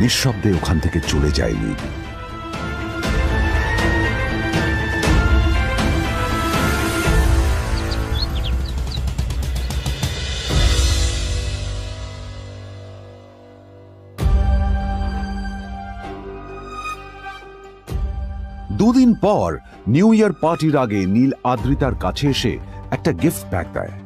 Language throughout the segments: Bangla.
নিঃশব্দে ওখান থেকে চলে যায় নীল দুদিন পর নিউ ইয়ার পার্টির আগে নীল আদ্রিতার কাছে এসে একটা গিফট প্যাক দেয়।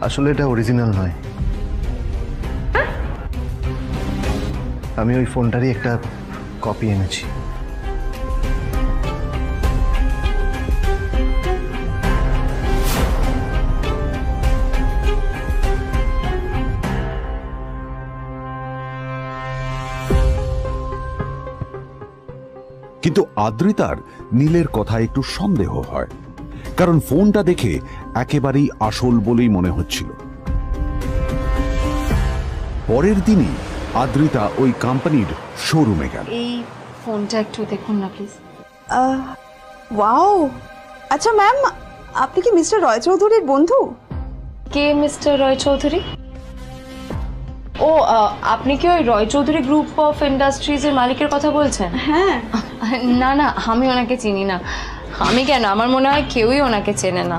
আসলে এটা অরিজিনাল নয়। আমি ওই ফোনটারই একটা কপি এনেছি। কিন্তু আদ্রিতার নীলের কথা একটু সন্দেহ হয়। কারণ ফোনটা দেখে একেবারেই আসল বলেই মনে হচ্ছিল। পরের দিনই আদ্রিতা ওই কোম্পানির শোরুমে গেল। এই ফোনটা একটু দেখুন না প্লিজ। ওয়াও! আচ্ছা ম্যাম আপনি কি মিস্টার রয় চৌধুরীর বন্ধু? কে মিস্টার রয় চৌধুরী? ও আপনি কি ওই রয় চৌধুরী গ্রুপ অফ ইন্ডাস্ট্রিজের মালিকের কথা বলছেন? হ্যাঁ। না না আমি ওনাকে চিনি না। আমি কেন? আমার মনে হয় কেউই ওনাকে চেনে না।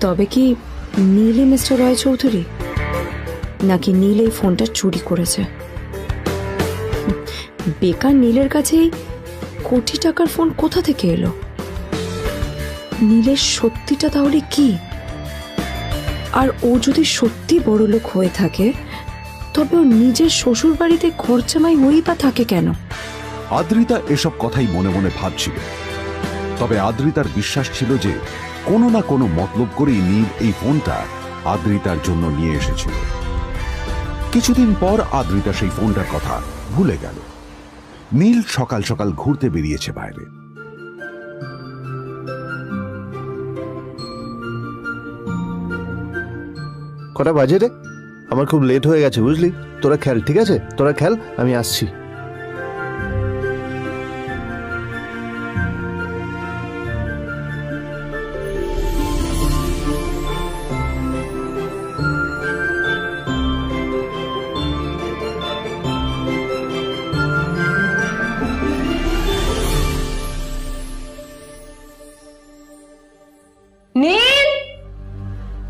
তবে কি নীলই মিস্টার রয় চৌধুরী? নাকি নীল এই ফোনটা চুরি করেছে? বেকার নীলের কাছে কোটি টাকার ফোন কোথা থেকে এলো? নীলের সত্যিটা তাহলে কি? আর ও যদি সত্যি বড় লোক হয়ে থাকে, তবে ও নিজের শ্বশুর বাড়িতে খরচামাই হয়েই বা থাকে কেন? আদ্রিতা এসব কথাই মনে মনে ভাবছিল। তবে আদ্রিতার বিশ্বাস ছিল যে কোনো না কোনো মতলব করেই নীল এই ফোনটা আদ্রিতার জন্য নিয়ে এসেছিল। কিছুদিন পর আদ্রিতা সেই ফোনটার কথা ভুলে গেল। নীল সকাল সকাল ঘুরতে বেরিয়েছে বাইরে। কটা বাজে রে? আমার খুব লেট হয়ে গেছে, বুঝলি? তোরা খেল, ঠিক আছে? তোরা খেল, আমি আসছি।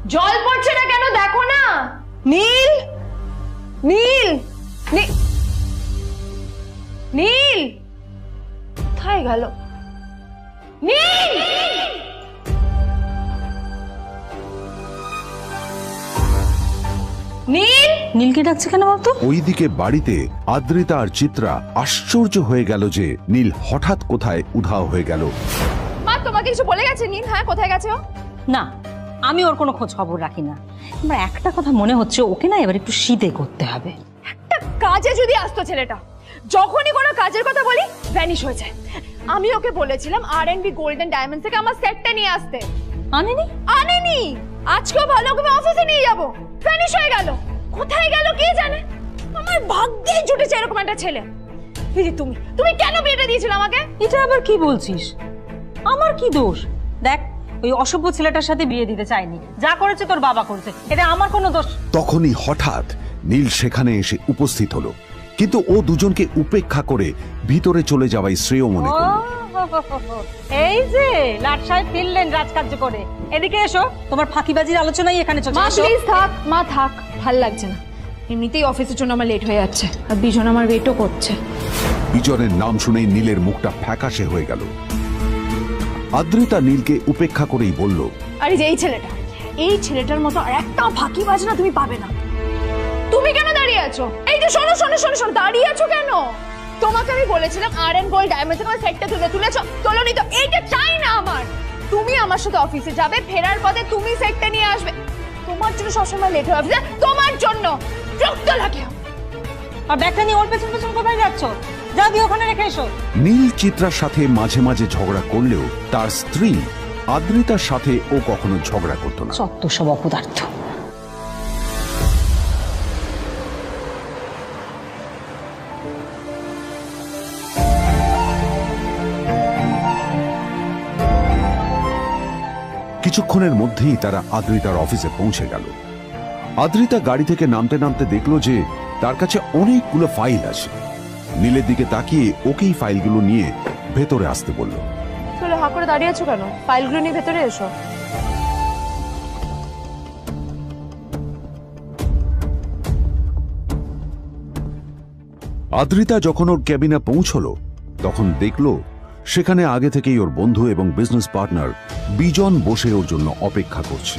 জল পড়ছে না কেন দেখো না। নীল নীল নীল। কোথায় গেল? নীল! নীল! নীলকে ডাকছে কেন বলতো? ওইদিকে বাড়িতে আদ্রিতা আর চিত্রা আশ্চর্য হয়ে গেল যে নীল হঠাৎ কোথায় উধাও হয়ে গেল। মা তোমাকে কিছু বলে গেছে? নীল হ্যাঁ কোথায় গেছে ও? না আমি ওর কোনো খোঁজ খবর রাখি না। আমার একটা কথা মনে হচ্ছে ওকে না এবার একটু শীতে করতে হবে। একটা কাজে যদি আসতো ছেলেটা যখনই কোনো কাজের কথা বলি ভ্যানিশ হয়ে যায়। আমি ওকে বলেছিলাম R and B golden diamond থেকে আমার সেটটা নিয়ে আসতে। আনেনি? আনেনি। আজকেও ভালো করে অফিসে নিয়ে যাব। ভ্যানিশ হয়ে গেল। কোথায় গেল কে জানে? আমার ভাগ্যেই জুটেছে এরকম একটা ছেলে। তুমি তুমি কেন বিয়েটা দিয়েছিলে আমাকে? এটা আবার কি বলছিস? আমার কি দোষ? ওই অসভ্য ছেলেটার সাথে বিয়ে দিতে চাইনি যা করেছে তোর বাবা করেছে। এটা আমার কোনো দোষ তখনই হঠাৎ নীল সেখানে এসে উপস্থিত হলো। কিন্তু ও দুজনকে উপেক্ষা করে ভিতরে চলে যাওয়াই শ্রেয় মনে করল। এই যে লাট সাহেব ফিরলেন রাজকার্য করে। এদিকে এসো তোমার ফাঁকিবাজির আলোচনাই এখানে চলছে। মা। প্লিজ থাক মা থাক ভালো লাগছে না। এমনিতেই অফিসের জন্য আমার লেট হয়ে যাচ্ছে। আর বিজন আমার ওয়েটও করছে। বিজনের নাম শুনেই নীলের মুখটা ফ্যাকাশে হয়ে গেল। আদ্রিতা নীলকে উপেক্ষা করেই বলল আরে যে এই ছেলেটা এই ছেলেটার মতো আর একটাও ফাঁকি বাজনা তুমি পাবে না। তুমি কেন দাঁড়িয়ে আছো? এই যে শোনো শোনো শোনো শোনো দাঁড়িয়ে আছো কেন? তোমাকে আমি বলেছিলাম আর এন গোল্ড ডায়মন্ড তোমার সেটটা তুলে তুলেছো তোলো নি তো এইটা চাই না আমার? তুমি আমার সাথে অফিসে যাবে ফেরার পথে তুমি সেটটা নিয়ে আসবে। তোমার জন্য সবসময় লেট অফিসে তোমার জন্য। রক্ত লাগে। আর ব্যাগটা নিয়ে ওর পেছন পেছন কোথায় যাচ্ছ? যা দিয়ে ওখানে রেখে এসো। নীল চিত্রার সাথে মাঝে মাঝে ঝগড়া করলেও তার স্ত্রী আদ্রিতার সাথে ও কখনো ঝগড়া করতো না। সব অপদার্থ। কিছুক্ষণের মধ্যেই তারা আদ্রিতার অফিসে পৌঁছে গেল। আদ্রিতা গাড়ি থেকে নামতে নামতে দেখল যে তার কাছে অনেকগুলো ফাইল আছে। নীলের দিকে তাকিয়ে ওকেই ফাইলগুলো নিয়ে ভেতরে আসতে বলল। চলে হা করে দাঁড়িয়ে আছো কেন? ফাইলগুলো নিয়ে ভেতরে এসো। আদ্রিতা যখন ওর ক্যাবিনে পৌঁছলো তখন দেখল সেখানে আগে থেকেই ওর বন্ধু এবং বিজনেস পার্টনার বিজন বসে ওর জন্য অপেক্ষা করছে।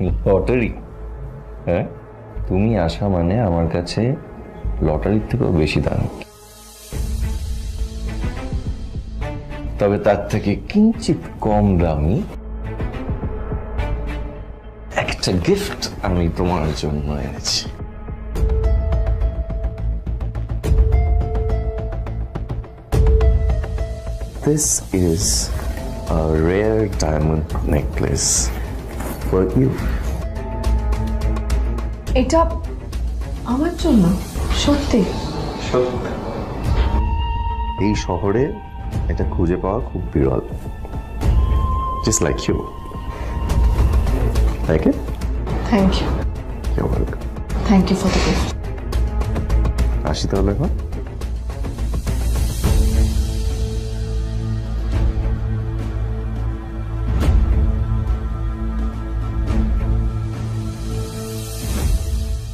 লটারি হ্যাঁ? তুমি আসা মানে আমার কাছে লটারির থেকেও বেশি দাম। তবে তার থেকে কিঞ্চিত কম দামি একটা গিফট আমি তোমার জন্য এনেছি। This is a rare diamond necklace. For you. এটা আমার জন্য সত্যি। এই শহরে এটা খুঁজে পাওয়া খুব বিরল। Just like you like it thank you you welcome thank you for the gift আসি তাহলে এখন।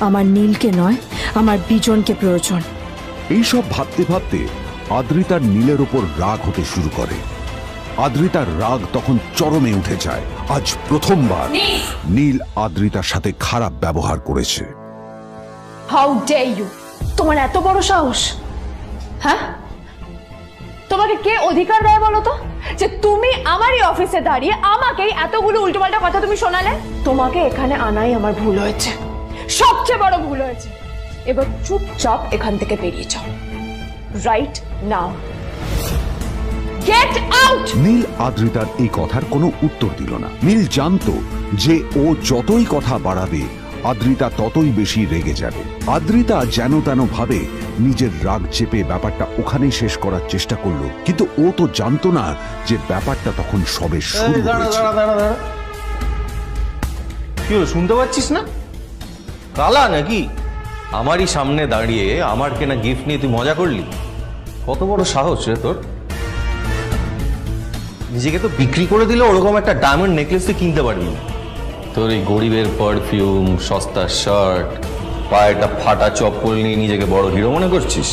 আমার নীলকে নয় আমার বিজনকে প্রয়োজন। এইসব ভাবতে ভাবতে আদ্রিতার নীলের ওপর রাগ হতে শুরু করে। আদ্রিতার রাগ তখন চরমে উঠে যায়। আজ প্রথমবার নীল! আদ্রিতার সাথে খারাপ ব্যবহার করেছে। হাউ ডে ইউ তোমার এত বড় সাহস। হ্যাঁ? তোমাকে কে অধিকার দেয় বলো তো? যে তুমি আমারই অফিসে দাঁড়িয়ে আমাকেই এতগুলো উল্টোপাল্টা কথা তুমি শোনালে? তোমাকে এখানে আনাই আমার ভুল হয়েছে। সবচেয়ে বড় ভুল হয়েছে। এবার চুপচাপ এখান থেকে বেরিয়ে যাও। Right now get out Neel আদ্রিতার এই কথার কোনো উত্তর দিল না। নীল জানতো যে ও যতই কথা বাড়াবে আদ্রিতা ততই বেশি রেগে যাবে। আদ্রিতা যেন তেন ভাবে নিজের রাগ চেপে ব্যাপারটা ওখানেই শেষ করার চেষ্টা করল। কিন্তু ও তো জানতো না যে ব্যাপারটা তখন সবে শুরু হয়েছে। শুনতে পাচ্ছিস না? কালা নাকি? আমারই সামনে দাঁড়িয়ে আমার কেনা গিফট নিয়ে তুই মজা করলি। কত বড় সাহস রে তোর। নিজেকে তো বিক্রি করে দিলে ওরকম একটা ডায়মন্ড নেকলেস তুই কিনতে পারবি তোর এই গরিবের পারফিউম সস্তা শার্ট পায়েটা ফাটা চপ্পল নিয়ে নিজেকে বড় হিরো মনে করছিস?